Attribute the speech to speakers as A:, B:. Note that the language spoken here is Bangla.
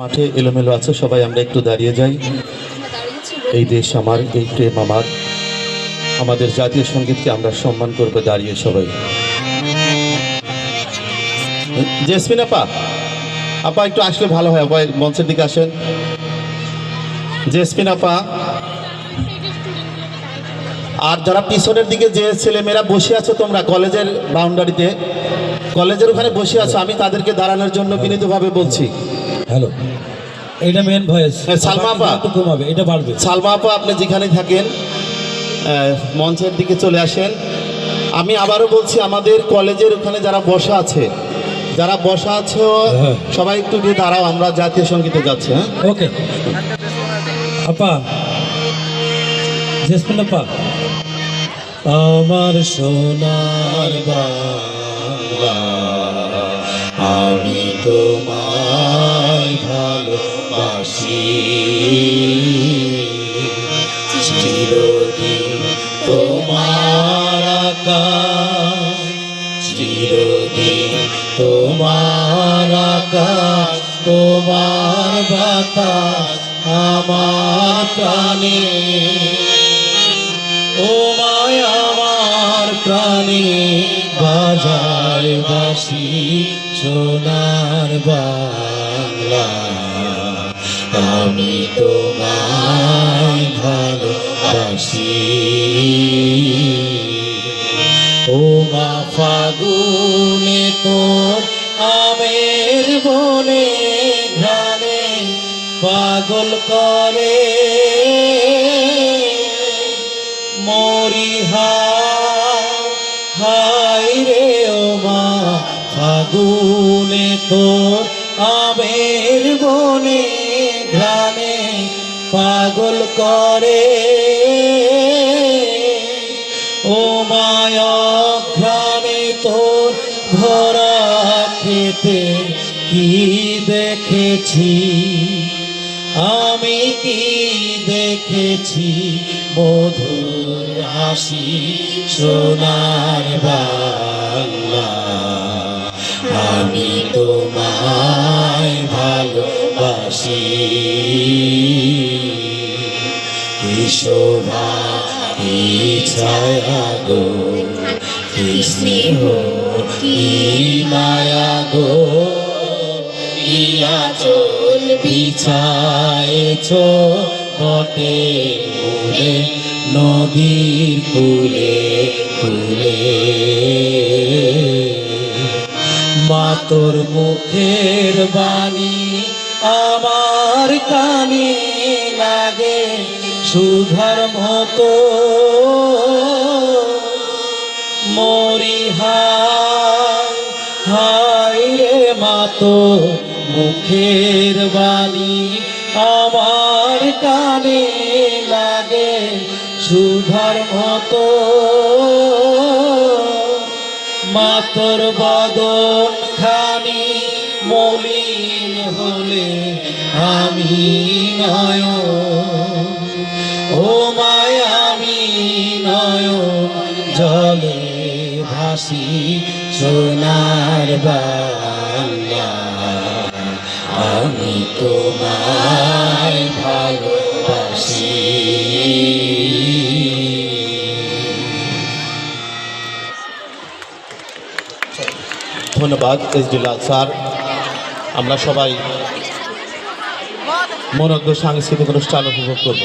A: মাঠে এলোমেলো আছে, সবাই আমরা একটু দাঁড়িয়ে যাই। এই দেশ আমার, এই প্রেম আমার। আমাদের জাতীয় সঙ্গীতকে আমরা সম্মান করব, দাঁড়িয়ে সবাই। জেসমিন আপা আপা একটু আসলে ভালো হয়, আপা মঞ্চের দিকে আসেন। জেসমিন আপা, আর যারা পিছনের দিকে যে ছেলেমেয়েরা বসে আছো তোমরা, কলেজের বাউন্ডারিতে কলেজের ওখানে বসে আছো, আমি তাদেরকে দাঁড়ানোর জন্য বিনীতভাবে বলছি।
B: হ্যালো। এটা মেন ভয়েস।
A: হ্যাঁ, সালমা আপা।
B: একটু কমাবে এটা বাড়বে।
A: সালমা আপা আপনি যেখানে থাকেন মঞ্চের দিকে চলে আসেন। আমি আবারও বলছি আমাদের কলেজের ওখানে যারা বসা আছে যারা বসা আছে
B: হ্যাঁ।
A: সবাই একটু গিয়ে দাঁড়াও আমরা জাতীয় সঙ্গীতে যাচ্ছি হ্যাঁ?
B: ওকে। আপা জেসমিন আপা আমার সোনার বাংলা আমি ভালোবাসি চিরদিন তোমার আকাশ, চিরদিন তোমার তোমার বাতাস আমার প্রাণে। ও আমার প্রাণে, বাজায় বাসি সোনার বাংলা। আমি তোমায় ভালোবাসি। ও মা ফাগুনে তোর আমের বনে ঘ্রাণে পাগল করে। মরি হাই রে ও মা ফাগুনে তোর আমের বনে ঘ্রাণে পাগল করে। ও মায়া ঘ্রাণে তোর ভরা খেতে কি দেখেছি? আমি কি দেখেছি? মধুর হাসি, সোনার বাংলা। আমি তোমায় ভালোবাসি কি গো? কি স্নেহ, কি মায়া গো? কি আচল বিছায়েছ? নদীর কুলে কুলে মাতর মুখের বাণী আমার কানে লাগে সুধার মতো। মরি হায় মাতো মুখের বাণী আমার কানে লাগে সুধার মতো। মাতর বদন খানি মলিন হলে আমি নয় ও মায় আমি নয় জলে ভাসি সোনার আমি তোমায় ভালোবাসি।
A: ধন্যবাদ, এস ডি স্যার। আমরা সবাই মনোজ্ঞ সাংস্কৃতিক অনুষ্ঠান উপভোগ করব।